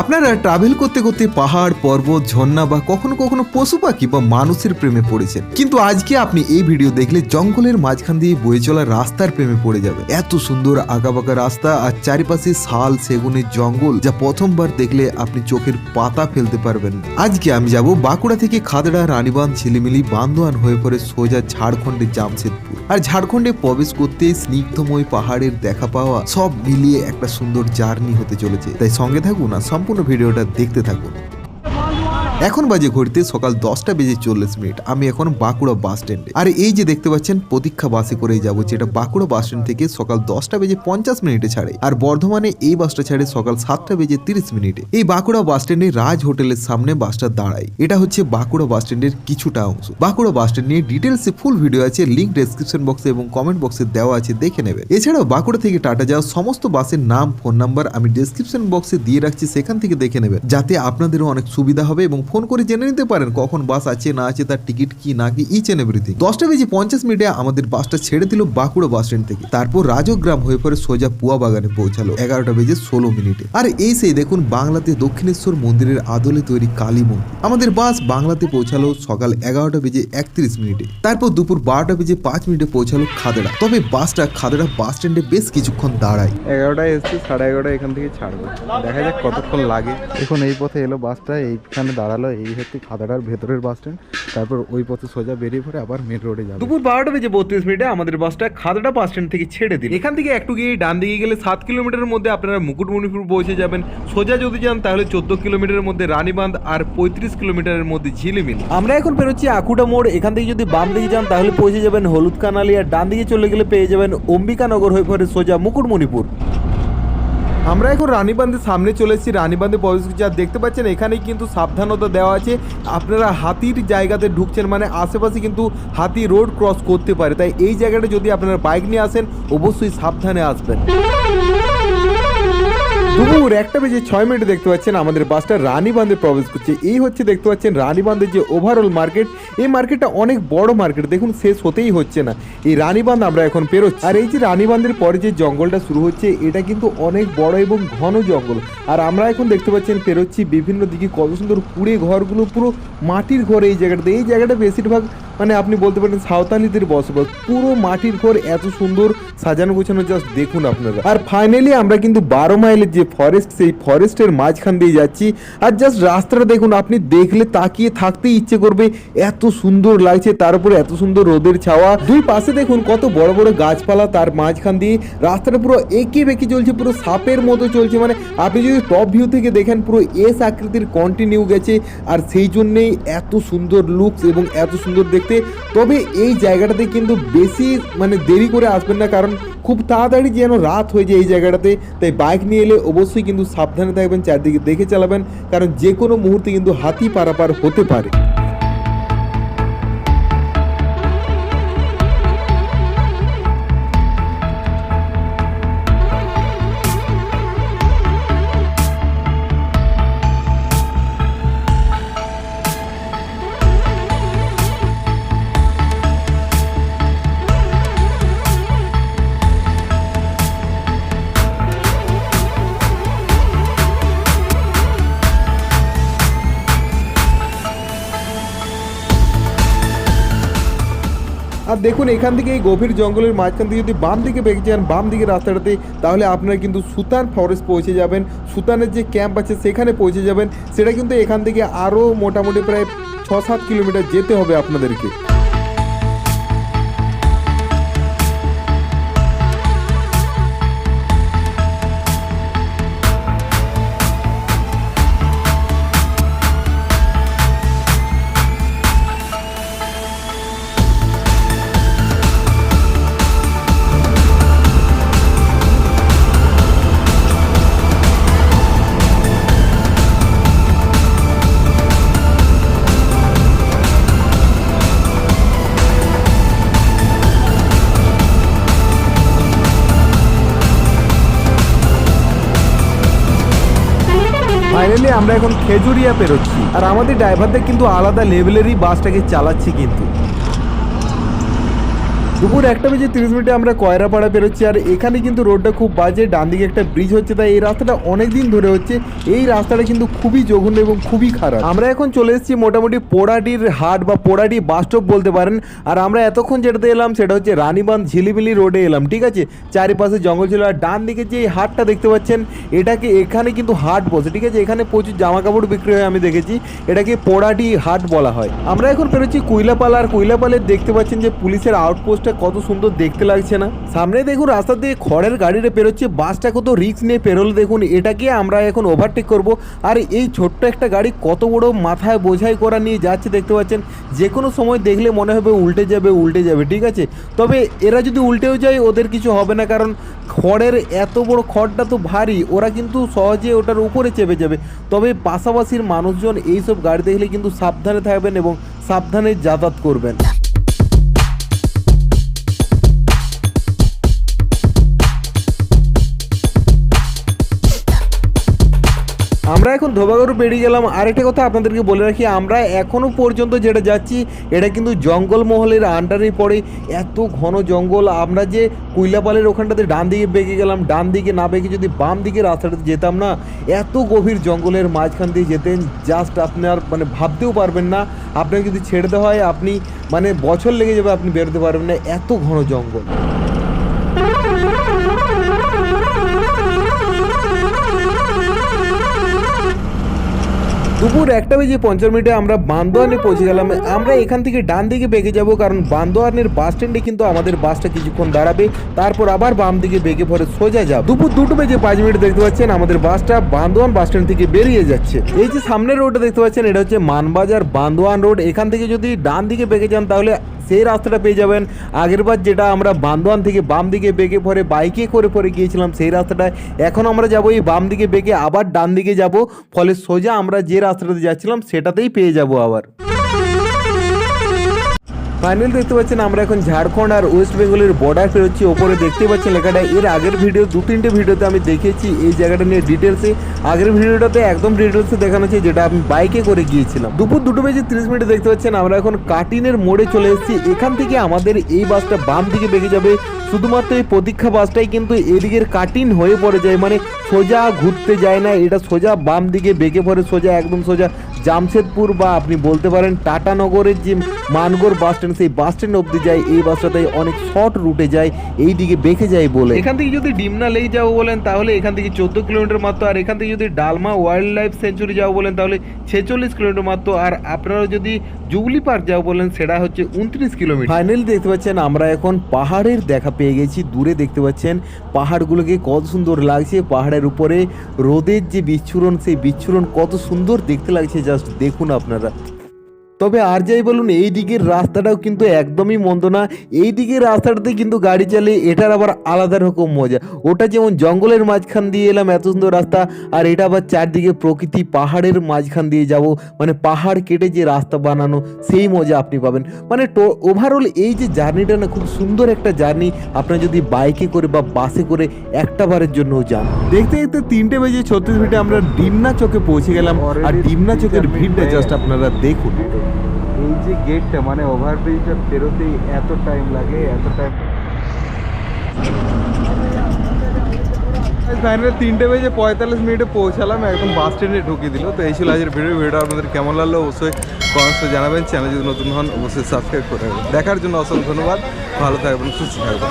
আপনারা ট্রাভেল করতে করতে পাহাড়, পর্বত, ঝর্ণা বা কখনো কখনো পশু পাখি বা মানুষের প্রেমে পড়েছেন। কিন্তু আজকে আপনি এই ভিডিও দেখলে জঙ্গলের মাঝখান দিয়ে বয়ে চলা রাস্তার প্রেমে পড়ে যাবে এত সুন্দর আঁকাবাঁকা রাস্তা আর চারিপাশে শাল, সেগুনের জঙ্গল যা প্রথমবার দেখলে আপনি চোখের পাতা ফেলতে পারবেন। আজকে আমি যাব বাঁকুড়া থেকে খাদড়া, রানীবাঁধ ঝিলিমিলি বান্দোয়ান হয়ে পড়ে সোজা ঝাড়খণ্ডের জামশেদপুর। আর ঝাড়খণ্ডে প্রবেশ করতে স্নিগ্ধময় পাহাড়ের দেখা পাওয়া সব মিলিয়ে একটা সুন্দর জার্নি হতে চলেছে। তাই সঙ্গে থাকুন আর সম্পূর্ণ ভিডিওটা দেখতে থাকুন। এখন বাজে ঘড়িতে সকাল দশটা বেজে চল্লিশ মিনিট। আমি এখন বাঁকুড়া বাস স্ট্যান্ডে। আর এই যে দেখতে পাচ্ছেন, প্রতীক্ষা বাসে করেই যাব, যেটা বাঁকুড়া বাস স্ট্যান্ড থেকে সকাল দশটা বেজে পঞ্চাশ মিনিটে ছাড়ে। আর বর্ধমানে এই বাসটা ছাড়ে সকাল সাতটা বেজে তিরিশ মিনিটে। এই বাঁকুড়া বাস স্ট্যান্ডে রাজ হোটেলের সামনে বাসটা দাঁড়ায়। এটা হচ্ছে বাঁকুড়া বাস স্ট্যান্ডের কিছুটা অংশ। বাঁকুড়া বাস স্ট্যান্ড নিয়ে ডিটেলসে ফুল ভিডিও আছে লিঙ্ক ডেসক্রিপশন বক্সে এবং কমেন্ট বক্সে দেওয়া আছে, দেখে নেবেন। এছাড়াও বাঁকুড়া থেকে টাটা যাওয়া সমস্ত বাসের নাম ফোন নাম্বার আমি ডেসক্রিপশন বক্সে দিয়ে রাখছি, সেখান থেকে দেখে নেবেন। যাতে আপনাদেরও অনেক সুবিধা হবে এবং ফোন করে জেনে নিতে পারেন কখন বাস আছে, না আছে, তার টিকিট কি, না কি ইচ এন্ড এভরিথিং দশটা বেজে পঞ্চাশ মিনিটে আমাদের বাসটা ছেড়ে দিল বাঁকুড়া বাস স্ট্যান্ড থেকে। তারপর রাজগ্রাম হয়ে পরে সোজা পুয়া বাগানে পৌঁছালো এগারোটা বেজে ষোলো মিনিটে। আর এই সেই দেখুন বাংলাতে দক্ষিণেশ্বর মন্দিরের আদলে তৈরি কালী মন্দির। আমাদের বাস বাংলাতে পৌঁছালো সকাল এগারোটা বেজে একত্রিশ মিনিটে। তারপর দুপুর বারোটা বেজে পাঁচ মিনিটে পৌঁছালো খাদড়া। তবে বাসটা খাদড়া বাস স্ট্যান্ডে বেশ কিছুক্ষণ দাঁড়ায়। এগারোটায় এসছি, সাড়ে এগারোটা এখান থেকে ছাড়বে। দেখা যাক কতক্ষণ লাগে। এখন এই পথে এলো বাসটা, এইখানে দাঁড়াল। এই হচ্ছে খাদাড়ার ভেতরের বাস স্ট্যান্ড তারপর ওই পথে সোজা বেরিয়ে পড়ে আবার মেন রোডে যাবে। দুপুর বারোটা বেজে বত্রিশ মিনিটে আমাদের বাসটা খাদড়া বাস স্ট্যান্ড থেকে ছেড়ে দিন এখান থেকে একটু গিয়ে ডান দিকে গেলে সাত কিলোমিটারের মধ্যে আপনারা মুকুটমণিপুর পৌঁছে যাবেন। সোজা যদি যান তাহলে চোদ্দ কিলোমিটারের মধ্যে রানীবাঁধ আর পঁয়ত্রিশ কিলোমিটারের মধ্যে ঝিলিমিল। আমরা এখন বেরোচ্ছি আকুটা মোড়। এখান থেকে যদি বাম দিকে যান তাহলে পৌঁছে যাবেন হলুদ কানালি আর ডান দিকে চলে গেলে পেয়ে যাবেন অম্বিকানগর হয়ে পড়ে সোজা মুকুটমণিপুর। আমরা এখন রানীবান্ধের সামনে চলে এসেছি। রানীবান্ধে প্রবেশ যা দেখতে পাচ্ছেন এখানে কিন্তু সাবধানতা দেওয়া আছে। আপনারা হাতির জায়গাতে ঢুকছেন মানে আশেপাশে কিন্তু হাতি রোড ক্রস করতে পারে। তাই এই জায়গাটা যদি আপনারা বাইক নিয়ে আসেন, অবশ্যই সাবধানে আসবেন। দুপুর একটা বেজে ছয় মিনিটে দেখতে পাচ্ছেন আমাদের বাসটা রানীবান্ধে প্রবেশ করছে। এই হচ্ছে দেখতে পাচ্ছেন রানীবান্ধের যে ওভারঅল মার্কেট এই মার্কেটটা অনেক বড় মার্কেট দেখুন শেষ হতেই হচ্ছে না। এই রানীবান্ধ আমরা এখন পেরোচ্ছি। আর এই যে রানীবান্ধের পরে যে জঙ্গলটা শুরু হচ্ছে, এটা কিন্তু অনেক বড় এবং ঘন জঙ্গল। আর আমরা এখন দেখতে পাচ্ছেন পেরোচ্ছি বিভিন্ন দিকে কত সুন্দর কুড়ে ঘরগুলো, পুরো মাটির ঘর এই জায়গাটাতে। এই জায়গাটা বেশিরভাগ মানে আপনি বলতে পারেন সাঁওতালিদের বসবাস পুরো মাটির ঘর এত সুন্দর সাজানো গোছানো জাস্ট দেখুন আপনারা। আর ফাইনালি আমরা কিন্তু বারো মাইলের যে ফরেস্ট সেই ফরেস্টের মাঝখান দিয়ে যাচ্ছি। আর জাস্ট রাস্তাটা দেখুন, আপনি দেখলে তাকিয়ে থাকতেই ইচ্ছে করবে, এত সুন্দর লাগছে, তার উপরে এত সুন্দর রোদের ছাওয়া। দুই পাশে দেখুন, কত বড় বড় গাছপালা তার মাঝখান দিয়ে। রাস্তাটা পুরো এঁকে বেঁকে চলছে, পুরো সাপের মতো চলছে। মানে আপনি যদি টপ ভিউ থেকে দেখেন, পুরো এস আকৃতির কন্টিনিউ গেছে। আর সেই জন্যেই এত সুন্দর লুকস এবং এত সুন্দর দেখতে তবে এই জায়গাটাতে কিন্তু বেশি মানে দেরি করে আসবেন না, কারণ খুব তাড়াতাড়ি যেন রাত হয়ে যায় এই জায়গাটাতে। তাই বাইক নিয়ে এলে অবশ্যই কিন্তু সাবধানে থাকবেন, চারদিকে দেখে চালাবেন, কারণ যে কোনো মুহূর্তে কিন্তু হাতি পারাপার হতে পারে। আর দেখুন, এখান থেকে এই গভীর জঙ্গলের মাঝখান থেকে যদি বাম দিকে বেঁকে যান, বাম দিকে রাস্তাটাতে, তাহলে আপনারা কিন্তু সুতান ফরেস্ট পৌঁছে যাবেন। সুতানের যে ক্যাম্প আছে, সেখানে পৌঁছে যাবেন। সেটা কিন্তু এখান থেকে আরও মোটামুটি প্রায় ছ সাত কিলোমিটার যেতে হবে আপনাদেরকে। ফাইনালি আমরা এখন খেজুরিয়া পেরোচ্ছি। আর আমাদের ড্রাইভারদের কিন্তু আলাদা লেভেলেরই বাসটাকে চালাচ্ছি কিন্তু। দুপুর একটা বেজে তিরিশ মিনিটে আমরা কয়রাপাড়া বেরোচ্ছি, আর এখানে কিন্তু রোডটা খুব বাজে ডান দিকে একটা ব্রিজ হচ্ছে, তাই এই রাস্তাটা অনেক দিন ধরে হচ্ছে। এই রাস্তাটা কিন্তু খুবই জঘন্য এবং খুবই খারাপ। আমরা এখন চলে এসেছি মোটামুটি পোড়াটির হাট বা পোড়াটি বাস স্টপ বলতে পারেন, আর আমরা এতক্ষণ যেটাতে এলাম সেটা হচ্ছে রানীবাঁধ ঝিলিমিলি রোডে এলাম, ঠিক আছে? চারিপাশে জঙ্গল ছিল, আর ডান দিকে যে হাটটা দেখতে পাচ্ছেন, এটাকে এখানে কিন্তু হাট বসে, ঠিক আছে? এখানে প্রচুর জামা কাপড় বিক্রি হয়, আমি দেখেছি, এটাকে পোড়াটি হাট বলা হয়। আমরা এখন পেরোচ্ছি কুইলাপাল, আর কুইলাপালের দেখতে পাচ্ছেন যে পুলিশের আউটপোস্টটা কত সুন্দর দেখতে লাগছে না। সামনে দেখুন, রাস্তা দিয়ে খড়ের গাড়িটা পেরোচ্ছে, বাসটা কত রিস্ক নিয়ে পেরোলে দেখুন এটাকে আমরা এখন ওভারটেক করব? আর এই ছোট্ট একটা গাড়ি কত বড় মাথায় বোঝাই করা নিয়ে যাচ্ছে দেখতে পাচ্ছেন। যে কোনো সময় দেখলে মনে হবে উল্টে যাবে উল্টে যাবে, ঠিক আছে? তবে এরা যদি উল্টেও যায়, ওদের কিছু হবে না, কারণ খড়ের এত বড় খড়টা তো ভারী, ওরা কিন্তু সহজে ওটার উপরে চেপে যাবে। তবে পাশাপাশির মানুষজন এইসব গাড়ি দেখলে কিন্তু সাবধানে থাকবেন এবং সাবধানে যাতায়াত করবেন। আমরা এখন ধোবাগড় বেরিয়ে গেলাম। আরেকটা কথা আপনাদেরকে বলে রাখি, আমরা এখনও পর্যন্ত যেটা যাচ্ছি, এটা কিন্তু জঙ্গলমহলের আন্ডারে পড়ে। এত ঘন জঙ্গল, আমরা যে কুইলাপালের ওখানটাতে ডান দিকে বেঁকে গেলাম, ডান দিকে না বেঁকে যদি বাম দিকে রাস্তাটাতে যেতাম না, এত গভীর জঙ্গলের মাঝখান দিয়ে যেতেন জাস্ট আপনার মানে ভাবতেও পারবেন না। আপনাকে যদি ছেড়ে দেওয়া হয়, আপনি মানে বছর লেগে যাবে, আপনি বেরোতে পারবেন না। এত ঘন জঙ্গল। দুপুর একটা বেজে পঞ্চাশ মিনিটে আমরা বান্দোয়ানে পৌঁছে গেলাম। আমরা এখান থেকে ডান দিকে বেগে যাব কারণ বান্দোয়ানের বাস স্ট্যান্ডে কিন্তু আমাদের বাসটা কিছুক্ষণ দাঁড়াবে। তারপর আবার বাম দিকে বেগে পরে সোজা যাব। দুপুর দুটো বেজে পাঁচ মিনিট দেখতে পাচ্ছেন আমাদের বাসটা বান্দোয়ান বাস স্ট্যান্ড থেকে বেরিয়ে যাচ্ছে। এই যে সামনের রোডটা দেখতে পাচ্ছেন, এটা হচ্ছে মানবাজার বান্দোয়ান রোড এখান থেকে যদি ডান দিকে বেগে যান তাহলে সেই রাস্তাটা পেয়ে যাবেন। আগেরবার যেটা আমরা বান্দোয়ান থেকে বাম দিকে বেঁকে পরে বাইকে করে পরে গিয়েছিলাম, সেই রাস্তাটায়। এখন আমরা যাব এই বাম দিকে বেঁকে আবার ডান দিকে যাব, ফলে সোজা আমরা যে রাস্তাটাতে যাচ্ছিলাম, সেটাতেই পেয়ে যাব আবার। ফাইনাল দেখতে পাচ্ছেন আমরা এখন ঝাড়খণ্ড আর ওয়েস্ট বেঙ্গলের বর্ডার পেরোচ্ছি ওপরে দেখতে পাচ্ছেন লেখাটা, এর আগের ভিডিও দু তিনটে ভিডিওতে আমি দেখেছি এই জায়গাটা নিয়ে ডিটেলসে আগের ভিডিওটাতে একদম ডিটেলসে দেখানো হচ্ছে, যেটা আমি বাইকে করে গিয়েছিলাম। দুপুর দুটো বেজে তিরিশ মিনিটে দেখতে পাচ্ছেন আমরা এখন কাটিনের মোড়ে চলে এসেছি। এখান থেকে আমাদের এই বাসটা বাম দিকে বেঁকে যাবে। শুধুমাত্র এই প্রতীক্ষা বাসটাই কিন্তু এদিকের কাটিন হয়ে পড়ে যায় মানে সোজা ঘুরতে যায় না। এটা সোজা বাম দিকে বেঁকে পড়ে, সোজা, একদম সোজা জামশেদপুর বা আপনি বলতে পারেন টাটানগরের যে মানগড় বাস স্ট্যান্ড সেই বাস স্ট্যান্ড অবধি যায় এই বাসটাতে অনেক শর্ট রুটে যায় এই দিকে বেঁকে যায় বলে। এখান থেকে যদি ডিমনা লেক যাব বলেন তাহলে এখান থেকে চোদ্দ কিলোমিটার মাত্র আর এখান থেকে যদি ডালমা ওয়াইল্ড লাইফ সেঞ্চুরি যাব বলেন তাহলে ছেচল্লিশ কিলোমিটার মাত্র আর আপনারা যদি জুগলি পার্ক যাব বলেন সেটা হচ্ছে উনত্রিশ কিলোমিটার। ফাইনালি দেখতে পাচ্ছেন আমরা এখন পাহাড়ের দেখা পেয়ে গেছি দূরে দেখতে পাচ্ছেন পাহাড়গুলোকে কত সুন্দর লাগছে পাহাড়ের উপরে রোদের যে বিচ্ছুরণ সেই বিচ্ছুরণ কত সুন্দর দেখতে লাগছে জাস্ট দেখুন আপনারা তবে আর যাই বলুন এই দিকের রাস্তাটাও কিন্তু একদমই মন্দ না। এই দিকের রাস্তাটাতে কিন্তু গাড়ি চালিয়ে এটার আবার আলাদা রকম মজা। ওটা যেমন জঙ্গলের মাঝখান দিয়ে এলাম এত সুন্দর রাস্তা আর এটা আবার চারদিকে প্রকৃতি পাহাড়ের মাঝখান দিয়ে যাব। মানে পাহাড় কেটে যে রাস্তা বানানো সেই মজা আপনি পাবেন। মানে ওভারঅল এই যে জার্নিটা না খুব সুন্দর একটা জার্নি। আপনার যদি বাইকে করে বা বাসে করে একটা বারের জন্যও যান। দেখতে দেখতে তিনটে বেজে ছত্রিশ মিনিটে আমরা ডিমনা চকে পৌঁছে গেলাম। আর ডিমনা চকের ভিড়টা জাস্ট আপনারা দেখুন। এই যে গেটটা মানে ওভারব্রিজটা পেরোতেই এত টাইম লাগে, এত টাইম ফাইনালি তিনটে বেজে পঁয়তাল্লিশ মিনিটে পৌঁছালাম, একদম বাস স্ট্যান্ডে ঢুকিয়ে দিল। তো এই ছিল আজকের ভিডিও ভিডিওটা আপনাদের কেমন লাগল অবশ্যই কমেন্টসে জানাবেন। চ্যানেল যদি নতুন হন, অবশ্যই সাবস্ক্রাইব করে দেখার জন্য অসংখ্য ধন্যবাদ। ভালো থাকবেন, সুস্থ থাকবেন।